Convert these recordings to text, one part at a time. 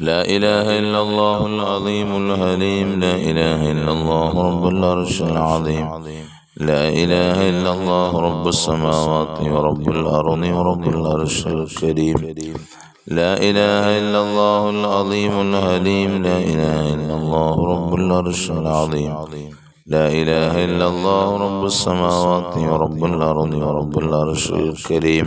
لا إله إلا الله العظيم الحليم. لا إله إلا الله رب العرش العظيم. لا إله إلا الله رب السماوات ورب الأرض ورب العرش الكريم. لا إله إلا الله العظيم الحليم. لا إله إلا الله رب العرش العظيم. لا إله إلا الله رب السماوات ورب الأرض ورب العرش الكريم.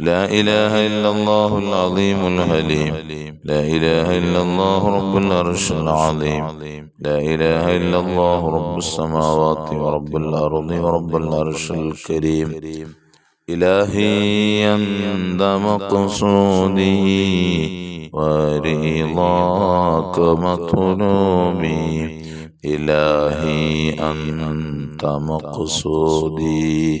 لا إله إلا الله العظيم الحليم. لا إله إلا الله رب العرش العظيم. لا إله إلا الله رب السماوات ورب الأرض ورب العرش الكريم. إلهي أنت مقصودي ورضاك مطلوبي. إلهي أنت مقصودي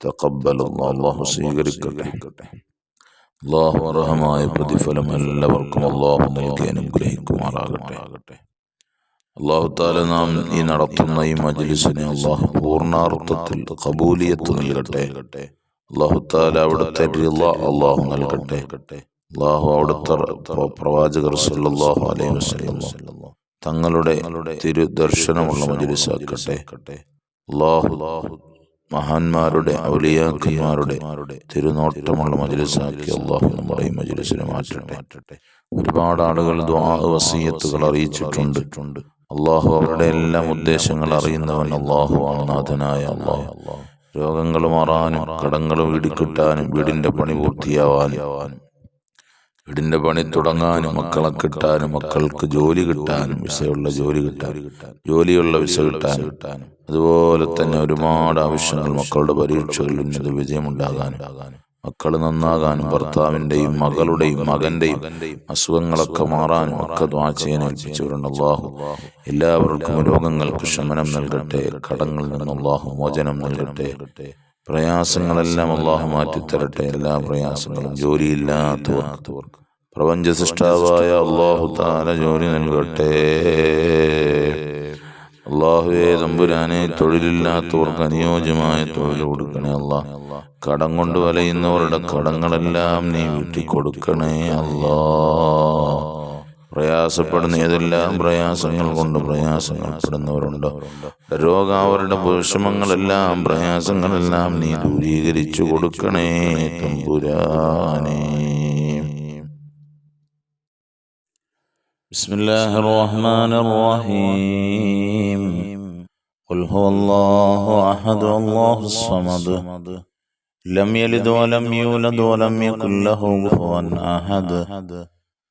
തക്കബൽ അള്ളാഹു സ്വീകരിക്കട്ടെ അള്ളാഹു അർഹമായ പ്രതിഫലം എല്ലാവർക്കും അള്ളാഹു നൽകി അനുഗ്രഹിക്കുമാറാകട്ടെ അള്ളാഹു താല നാം ഈ നടത്തുന്ന ഈ മജ്ലിസിനെ അള്ളാഹു പൂർണാർത്ഥത്തിൽ കബൂലിയത്ത് നൽകട്ടെ അള്ളാഹു താല അവിടുത്തെ അള്ളാഹു നൽകട്ടെ അള്ളാഹു അവിടുത്തെ പ്രവാചകർ സല്ലല്ലാഹു അലൈഹി വസല്ലം തങ്ങളുടെ തിരു ദർശനമുള്ള മജ്ലിസാക്കട്ടെ അള്ളാഹു മഹാന്മാരുടെ ഔലിയാക്കന്മാരുടെ തിരുനോട്ടമുള്ള മജിലിസാക്കി അള്ളാഹു നമ്മുടെ ഈ മജിലിസിനെ മാറ്റട്ടെ. ഒരുപാട് ആളുകൾ വസീയത്തുകൾ അറിയിച്ചിട്ടുണ്ട്. അള്ളാഹു അവരുടെ എല്ലാം ഉദ്ദേശങ്ങൾ അറിയുന്നവൻ അള്ളാഹു ആണ് നാഥനായ അള്ളാഹു. രോഗങ്ങൾ മാറാനും കടങ്ങൾ വീടിക്കിട്ടാനും വീടിന്റെ പണി പൂർത്തിയാവാനും വീടിന്റെ പണി തുടങ്ങാനും മക്കളെ കിട്ടാനും മക്കൾക്ക് ജോലി കിട്ടാനും വിസയുള്ള ജോലി കിട്ടാനും ജോലിയുള്ള വിസ കിട്ടാനും അതുപോലെ തന്നെ ഒരുപാട് ആവശ്യങ്ങൾ മക്കളുടെ പരീക്ഷകളിൽ ഉന്നത വിജയമുണ്ടാകാനും മക്കൾ നന്നാകാനും ഭർത്താവിന്റെയും മകളുടെയും മകന്റെയും അസുഖങ്ങളൊക്കെ മാറാനും ഒക്കെ ഏൽപ്പിച്ചവരുണ്ട്. അള്ളാഹു എല്ലാവർക്കും രോഗങ്ങൾക്ക് ശമനം നൽകട്ടെ കടങ്ങളിൽ നിന്ന് മോചനം നൽകട്ടെ. പ്രയാസങ്ങളെല്ലാം അള്ളാഹു മാറ്റിത്തരട്ടെ. എല്ലാ പ്രയാസങ്ങളും ജോലിയില്ലാത്തവർക്ക് പ്രപഞ്ച സൃഷ്ടാവായ അള്ളാഹു താല ജോലി നൽകട്ടെ. അള്ളാഹുവെ തമ്പുരാനെ തൊഴിലില്ലാത്തവർക്ക് അനുയോജ്യമായ തൊഴിൽ കൊടുക്കണേ അല്ലാ കടം കൊണ്ട് വലയുന്നവരുടെ കടങ്ങളെല്ലാം നീ വീട്ടിക്കൊടുക്കണേ അല്ലാ പ്രയാസപ്പെടുന്ന ഏതെല്ലാം പ്രയാസങ്ങൾ കൊണ്ട് പ്രയാസങ്ങൾ പെടുന്നവരുണ്ട് രോഗ അവരുടെ വിഷമങ്ങളെല്ലാം പ്രയാസങ്ങളെല്ലാം നീ ദൂരീകരിച്ചു കൊടുക്കണേ തമ്പുരാനേ بسم الله الرحمن الرحيم قل هو الله أحد الله الصمد لم يلد ولم يولد ولم يكن له كفوا أحد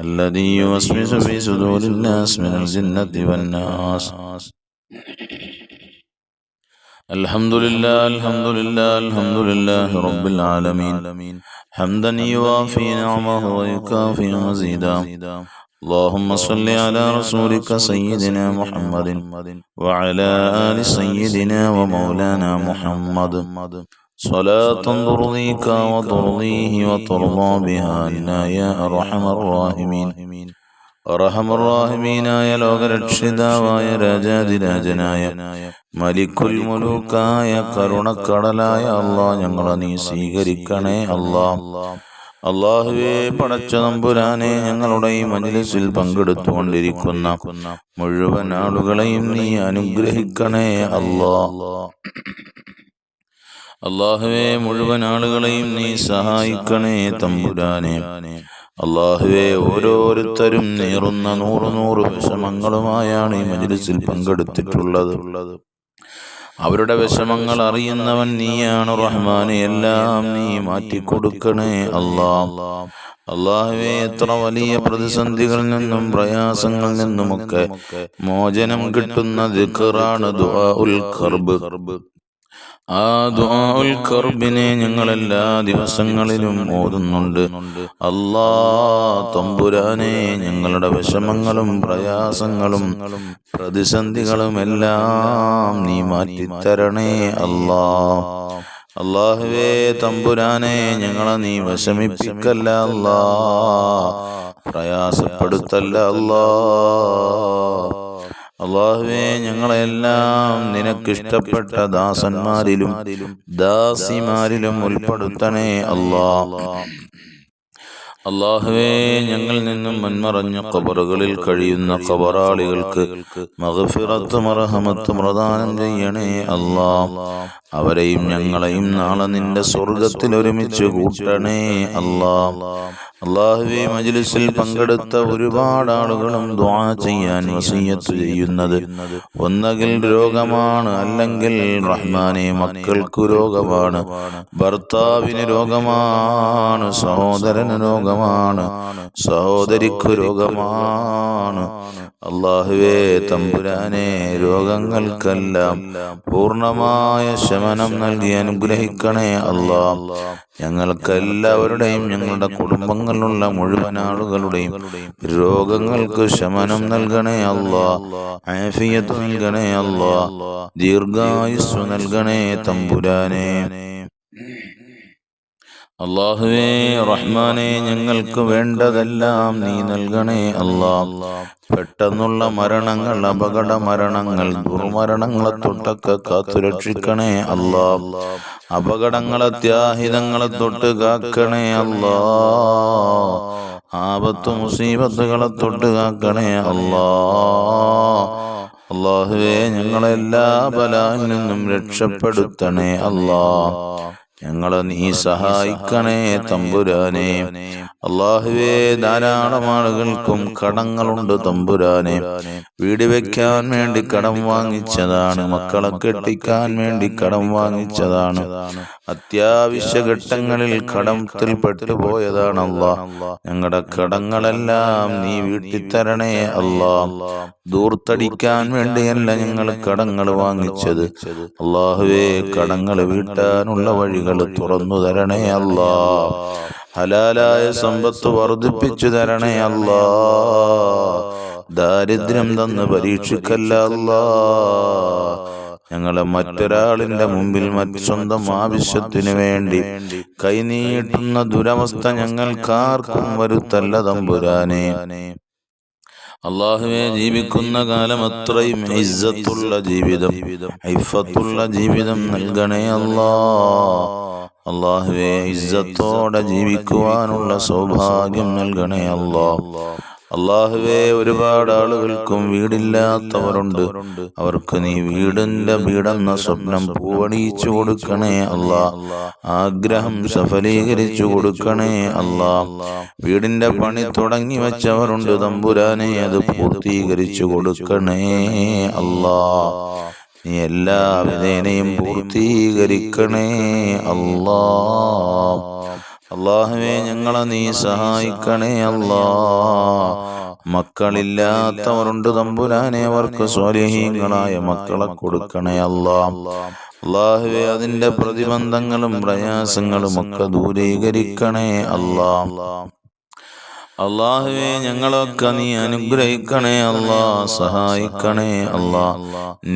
الذي يوسوس في صدور الناس من الجنة والناس. الحمد لله الحمد لله الحمد لله رب العالمين. حمدا يوافي نعمه ويكافي مزيدا. اللهم صل على رسولك سيدنا محمد وعلى آل سيدنا ومولانا محمد. صلاة ترضيك وترضيه وترضى بها عنا يا أرحم الراحمين റഹമുറാഹിമീനായ ലോകരക്ഷിതാവായ രാജാതിരാജനായ മലിക്കുൽ മുലൂക്കായ കരുണക്കടലായ അള്ളാ ഞങ്ങളെ നീ സ്വീകരിക്കണേ അള്ളാ അള്ളാഹുവേ പടച്ച നമ്പുരാനെ ഞങ്ങളുടെ ഈ മജ്ലിസിൽ പങ്കെടുത്തുകൊണ്ടിരിക്കുന്ന മുഴുവൻ ആളുകളെയും നീ അനുഗ്രഹിക്കണേ അള്ളാ അള്ളാഹുവേ മുഴുവൻ ആളുകളെയും നീ സഹായിക്കണേ തമ്പുരാനെ. അള്ളാഹുവെ ഓരോരുത്തരും നേറുന്ന നൂറ് നൂറ് വിഷമങ്ങളുമായാണ് ഈ മജ്ലിസിൽ പങ്കെടുത്തിട്ടുള്ളത്. അവരുടെ വിഷമങ്ങൾ അറിയുന്നവൻ നീയാണ് റഹ്മാനെ. എല്ലാം നീ മാറ്റിക്കൊടുക്കണേ അല്ലാ. അള്ളാഹുവെ എത്ര വലിയ പ്രതിസന്ധികളിൽ നിന്നും പ്രയാസങ്ങളിൽ നിന്നുമൊക്കെ മോചനം കിട്ടുന്ന ദിഖറാണ് ദുആ ഉൽ കർബ് ആ കർബിനെ ഞങ്ങൾ എല്ലാ ദിവസങ്ങളിലും ഓതുന്നുണ്ട്. അല്ലാ തമ്പുരാനെ ഞങ്ങളുടെ വിഷമങ്ങളും പ്രയാസങ്ങളും പ്രതിസന്ധികളും എല്ലാം നീ മാറ്റിത്തരണേ അല്ലാ. അള്ളാഹുവേ തമ്പുരാനെ ഞങ്ങളെ നീ വിഷമിപ്പിക്കല്ല അല്ലാ. പ്രയാസപ്പെടുത്തല്ല അല്ലാ. അള്ളാഹുവേ ഞങ്ങളെല്ലാം നിനക്കിഷ്ടപ്പെട്ട ദാസന്മാരിലും ദാസിമാരിലും ഉൾപ്പെടുത്തണേ അല്ലാ അള്ളാഹുവേ ഞങ്ങൾ നിന്നും മുൻമറഞ്ഞ കബറുകളിൽ കഴിയുന്ന കബറാളികൾക്ക് മഹഫിറത്തും അർഹമത്തും പ്രദാനം ചെയ്യണേ അല്ലാ അവരെയും ഞങ്ങളെയും നാളെ നിന്റെ സ്വർഗത്തിൽ ഒരുമിച്ച് കൂട്ടണേ അല്ലാ അള്ളാഹുവെ മജ്ലിസിൽ പങ്കെടുത്ത ഒരുപാട് ആളുകളും ദ്വാ ചെയ്യാൻ വസീയത്ത് ചെയ്യുന്നത്. ഒന്നകിൽ രോഗമാണ് അല്ലെങ്കിൽ റഹ്മാനെ മക്കൾക്ക് രോഗമാണ്. ഭർത്താവിന് രോഗമാണ് സഹോദരന് രോഗമാണ് സഹോദരിക്ക് രോഗമാണ്. അള്ളാഹുവേ തമ്പുരാനെ രോഗങ്ങൾക്കെല്ലാം പൂർണമായ ശമനം നൽകി അനുഗ്രഹിക്കണേ അല്ലാ. ഞങ്ങൾക്കെല്ലാവരുടെയും ഞങ്ങളുടെ കുടുംബങ്ങളിലുള്ള മുഴുവൻ ആളുകളുടെയും രോഗങ്ങൾക്ക് ശമനം നൽകണേ അല്ലാ. ആഫിയത്ത് നൽകണേ അള്ളാ ദീർഘായുസ് നൽകണേ തമ്പുരാനെ. അള്ളാഹുവേ റഹ്മാനെ ഞങ്ങൾക്ക് വേണ്ടതെല്ലാം നീ നൽകണേ അല്ലാ പെട്ടെന്നുള്ള മരണങ്ങൾ അപകട മരണങ്ങൾ ദുർമരണങ്ങളെ തൊട്ടൊക്കെ കാത്തുരക്ഷിക്കണേ അല്ലാ അപകടങ്ങളെ ത്യാഹിതങ്ങളെ തൊട്ട് കാക്കണേ അല്ലാ ആപത്ത് മുസീബത്തുകളെ തൊട്ട് കാക്കണേ അല്ലാ അള്ളാഹുവേ ഞങ്ങളെല്ലാ ബലാൽ നിന്നും രക്ഷപ്പെടുത്തണേ അല്ലാ ഞങ്ങളെ നീ സഹായിക്കണേ തമ്പുരാനെ. അള്ളാഹുവേ ധാരാളം ആളുകൾക്കും കടങ്ങളുണ്ട് തമ്പുരാനെ. വീട് വെക്കാൻ വേണ്ടി കടം വാങ്ങിച്ചതാണ്. മക്കളെ കെട്ടിക്കാൻ വേണ്ടി കടം വാങ്ങിച്ചതാണ്. അത്യാവശ്യ ഘട്ടങ്ങളിൽ കടത്തിൽ പെട്ടുപോയതാണ് അള്ളാഹ്. ഞങ്ങളുടെ കടങ്ങളെല്ലാം നീ വീട്ടിൽ തരണേ അള്ളാ. ദൂർത്തടിക്കാൻ വേണ്ടിയല്ല ഞങ്ങൾ കടങ്ങൾ വാങ്ങിച്ചത്. അള്ളാഹുവേ കടങ്ങൾ വീട്ടാനുള്ള വഴികൾ തുറന്നു തരണേ അല്ലാ ഹലാലായ സമ്പത്ത് വർദ്ധിപ്പിച്ചു തരണേ അല്ലാ. ദാരിദ്ര്യം തന്ന് പരീക്ഷിക്കല്ല അല്ലാ. ഞങ്ങളെ മറ്റൊരാളിന്റെ മുമ്പിൽ മറ്റ് സ്വന്തം ആവശ്യത്തിനു വേണ്ടി കൈനീട്ടുന്ന ദുരവസ്ഥ ഞങ്ങൾക്കാർക്കും വരുത്തല്ല തമ്പുരാനെ. അള്ളാഹുവെ ജീവിക്കുന്ന കാലം അത്രയും ഇസ്സത്തുള്ള ജീവിതം. ഐഫത്തുള്ള ജീവിതം നൽകണേ അല്ലാ. അള്ളാഹുവെ ഇസ്സത്തോടെ ജീവിക്കുവാനുള്ള സൗഭാഗ്യം നൽകണേ അല്ലാ. അള്ളാഹുവെ ഒരുപാട് ആളുകൾക്കും വീടില്ലാത്തവരുണ്ട്. അവർക്ക് നീ വീടിന്റെ വീടെന്ന സ്വപ്നം പൂവണിയിച്ചു കൊടുക്കണേ അല്ലാ. ആഗ്രഹം സഫലീകരിച്ചു കൊടുക്കണേ അല്ലാ. വീടിന്റെ പണി തുടങ്ങി വെച്ചവരുണ്ട് തമ്പുരാനെ അത് പൂർത്തീകരിച്ചു കൊടുക്കണേ അല്ലാ. നീ എല്ലാ വിധേനയും പൂർത്തീകരിക്കണേ അല്ലാ അള്ളാഹുവെ ഞങ്ങളെ നീ സഹായിക്കണേ അല്ലാ മക്കളില്ലാത്തവരുണ്ട് തമ്പുരാനെ അവർക്ക് സ്വലഹീങ്ങളായ മക്കളെ കൊടുക്കണേ അല്ലാ അള്ളാഹുവെ അതിന്റെ പ്രതിബന്ധങ്ങളും പ്രയാസങ്ങളും ഒക്കെ ദൂരീകരിക്കണേ അല്ലാ അള്ളാഹുവെ ഞങ്ങളൊക്കെ നീ അനുഗ്രഹിക്കണേ അല്ലാ സഹായിക്കണേ അല്ലാ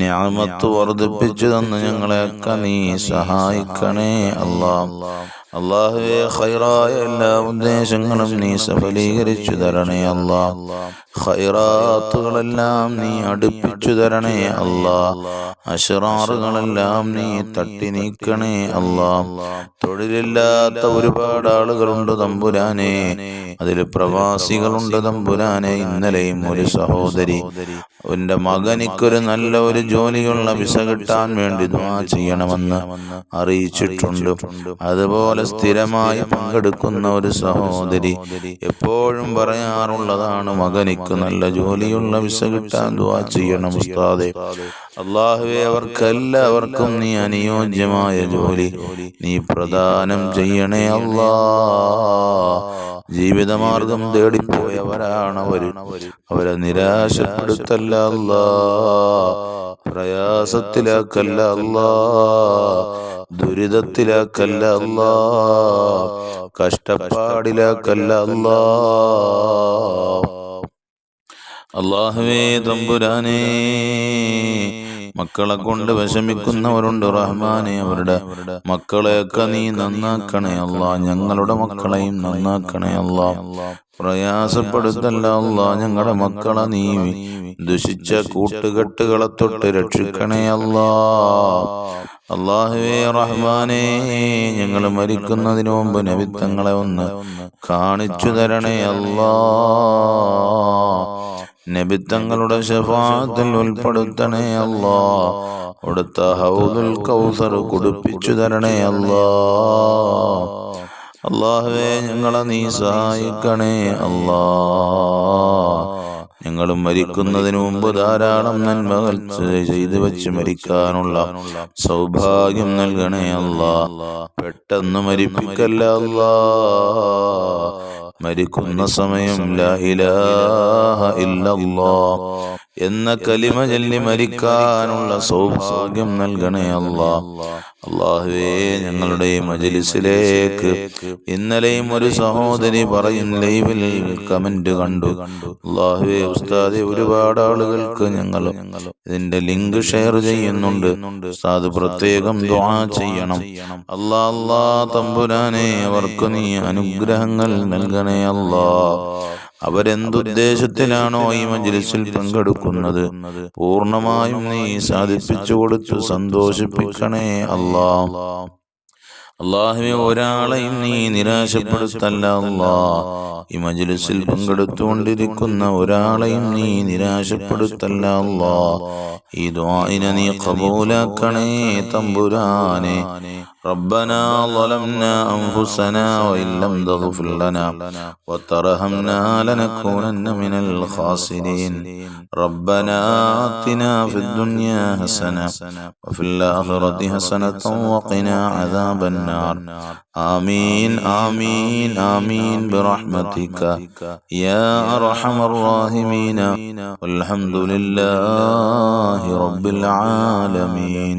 ഞാമത്ത് വർദ്ധിപ്പിച്ചു തന്ന് ഞങ്ങളെയൊക്കെ നീ സഹായിക്കണേ അല്ലാ അള്ളാഹുവെ ഖൈറായ എല്ലാ ഉദ്ദേശങ്ങളും നീ സഫലീകരിച്ചു തരണേ അല്ലാ. ഖൈറാത്തുകളെല്ലാം നീ അടുപ്പിച്ചു തരണേ അല്ലാ. അഷറാറുകളെല്ലാം നീ തട്ടി നീക്കണേ അല്ലാ. തൊഴിലില്ലാത്ത ഒരുപാട് ആളുകളുണ്ട് തമ്പുരാനെ. അതിൽ പ്രവാസികളുണ്ട് തമ്പുരാനെ. ഇന്നലെയും ഒരു സഹോദരി. എന്റെ മകനിക്കൊരു നല്ല ഒരു ജോലിയുള്ള വിസ കിട്ടാൻ വേണ്ടി ചെയ്യണമെന്ന് അറിയിച്ചിട്ടുണ്ട്. അതുപോലെ സ്ഥിരമായി പങ്കെടുക്കുന്ന ഒരു സഹോദരി എപ്പോഴും പറയാറുള്ളതാണ് മകനിക്ക് നല്ല ജോലിയുള്ള വിസ കിട്ടാൻ ദ്വാ ചെയ്യണം ഉസ്താദെ. അള്ളാഹുവെ അവർക്കെല്ലാവർക്കും നീ അനുയോജ്യമായ ജോലി. നീ പ്രദാനം ചെയ്യണേ അള്ളാ. ജീവിതമാർഗം തേടിപ്പോയവരാണ് അവർ. അവരെ നിരാശപ്പെടുത്തല്ല അല്ലാ പ്രയാസത്തിലാക്കല്ല അല്ലാ ദുരിതത്തിലാക്കല്ല അല്ലാ കഷ്ടപ്പാടിലാക്കല്ല അല്ലാ. അള്ളാഹുവേ തമ്പുരാനേ മക്കളെ കൊണ്ട് വിഷമിക്കുന്നവരുണ്ട് റഹ്മാനെ അവരുടെ മക്കളെയൊക്കെ നീ നന്നാക്കണേ അല്ല ഞങ്ങളുടെ മക്കളെയും നന്നാക്കണേ അല്ല. പ്രയാസപ്പെടുത്തല്ല അല്ലാ ഞങ്ങളുടെ മക്കളെ നീ ദുഷിച്ച കൂട്ടുകെട്ടുകളെ തൊട്ട് രക്ഷിക്കണേ അല്ലാ. അള്ളാഹുവേ റഹ്മാനെ ഞങ്ങൾ മരിക്കുന്നതിന് മുമ്പ് നബിത്തങ്ങളെ ഒന്ന് കാണിച്ചു തരണേ അല്ലാ. നബിത്തങ്ങളുടെ ശഫാത്തിൽ ഉൾപ്പെടുത്തണേ അല്ലാ. അവിടുത്തെ ഹൗദുൽ കൗസർ കുടിപ്പിച്ചു തരണേ അല്ലാ. അള്ളാഹുവേ ഞങ്ങളെ നീ സഹായിക്കണേ. അള്ളാ ഞങ്ങൾ മരിക്കുന്നതിന് മുമ്പ് ധാരാളം നന്മകൾ ചെയ്തു വെച്ച് മരിക്കാനുള്ള സൗഭാഗ്യം നൽകണേ അല്ലാ. പെട്ടെന്ന് മരിപ്പിക്കല്ല അല്ലാ. മരിക്കുന്ന സമയം ലാ ഇലാഹ എന്ന കലിമ ചൊല്ലി മരിക്കാനുള്ള സൗഭാഗ്യം നൽകണേ അല്ലാ. അള്ളാഹുവേ ഞങ്ങളുടെ മജലിസിലേക്ക് ഇന്നലെയും ഒരു സഹോദരി പറയും ലൈവിൽ കമന്റ് കണ്ടു. അള്ളാഹുവേ ഉസ്താദെ ഒരുപാട് ആളുകൾക്ക് ഞങ്ങൾ ഇതിന്റെ ലിങ്ക് ഷെയർ ചെയ്യുന്നുണ്ട്. ഉസ്താദ് പ്രത്യേകം ദുആ ചെയ്യണം. അല്ലാ അല്ലാ തമ്പുരാനെ അവർക്ക് നീ അനുഗ്രഹങ്ങൾ നൽകണേ അല്ലാ. അവരെന്തുദ്ദേശത്തിലാണോ ഈ മജ്ലിസിൽ പങ്കെടുക്കുന്നത്? പൂർണമായും നീ സാധിപ്പിച്ചു കൊടുത്തു സന്തോഷിപ്പിക്കണേ അല്ലാ. അള്ളാഹുവെ ഒരാളെയും നീ നിരാശപ്പെടുത്തല്ല അല്ലാ. ഈ മജ്ലിസിൽ പങ്കെടുത്തുകൊണ്ടിരിക്കുന്ന ഒരാളെയും നീ നിരാശപ്പെടുത്തല്ല അല്ലാ. ഈ ദ്വായിനെ നീ കബൂലാക്കണേ തമ്പുരാനെ. ربنا ظلمنا أنفسنا وإن لم تغفر لنا وترحمنا لنكونن من الخاسرين. ربنا آتنا في الدنيا حسنة وفي الآخرة حسنة وقنا عذاب النار. آمين آمين آمين برحمتك. يا أرحم الراحمين. والحمد لله رب العالمين.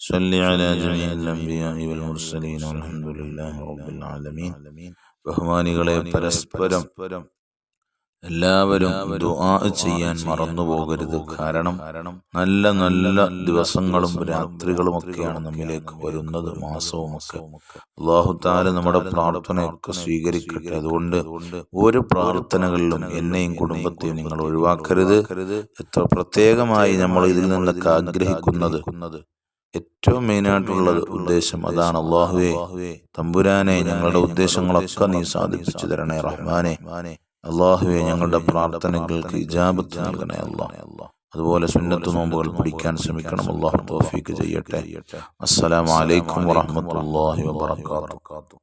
صل على جميع الأنبياء والمرسلين والحمد لله رب العالمين ബഹുമാനികളെ പരസ്പരം എല്ലാവരും ദുആ ചെയ്യാൻ മറന്നു പോകരുത് കാരണം നല്ല നല്ല ദിവസങ്ങളും രാത്രികളും ഒക്കെയാണ് നമ്മിലേക്ക് വരുന്നത് മാസവും ഒക്കെ അള്ളാഹു താല നമ്മുടെ പ്രാർത്ഥനയൊക്കെ സ്വീകരിക്കട്ടെ അതുകൊണ്ട് ഒരു പ്രാർത്ഥനകളിലും എന്നെയും കുടുംബത്തെയും നിങ്ങൾ ഒഴിവാക്കരുത് എത്ര പ്രത്യേകമായി നമ്മൾ ഇതിൽ നിന്നൊക്കെ ആഗ്രഹിക്കുന്നത് ഏറ്റവും മെയിനായിട്ടുള്ള ഉദ്ദേശം അതാണ് അള്ളാഹുവേ. തമ്പുരാനെ ഞങ്ങളുടെ ഉദ്ദേശങ്ങളൊക്കെ നീ സാധിപ്പിച്ചു തരണേ റഹ്മാനെ. അള്ളാഹുവെ ഞങ്ങളുടെ പ്രാർത്ഥനകൾക്ക് ഇജാബത്ത് നൽകണേ അള്ളാഹ്. അതുപോലെ സുന്നത്ത് നോമ്പുകൾ പിടിക്കാൻ ശ്രമിക്കണം. അള്ളാഹു തോഫീക്ക് ചെയ്യട്ടെ. അസ്സലാമലൈക്കും വറഹമത്തല്ലാഹി വാത്തു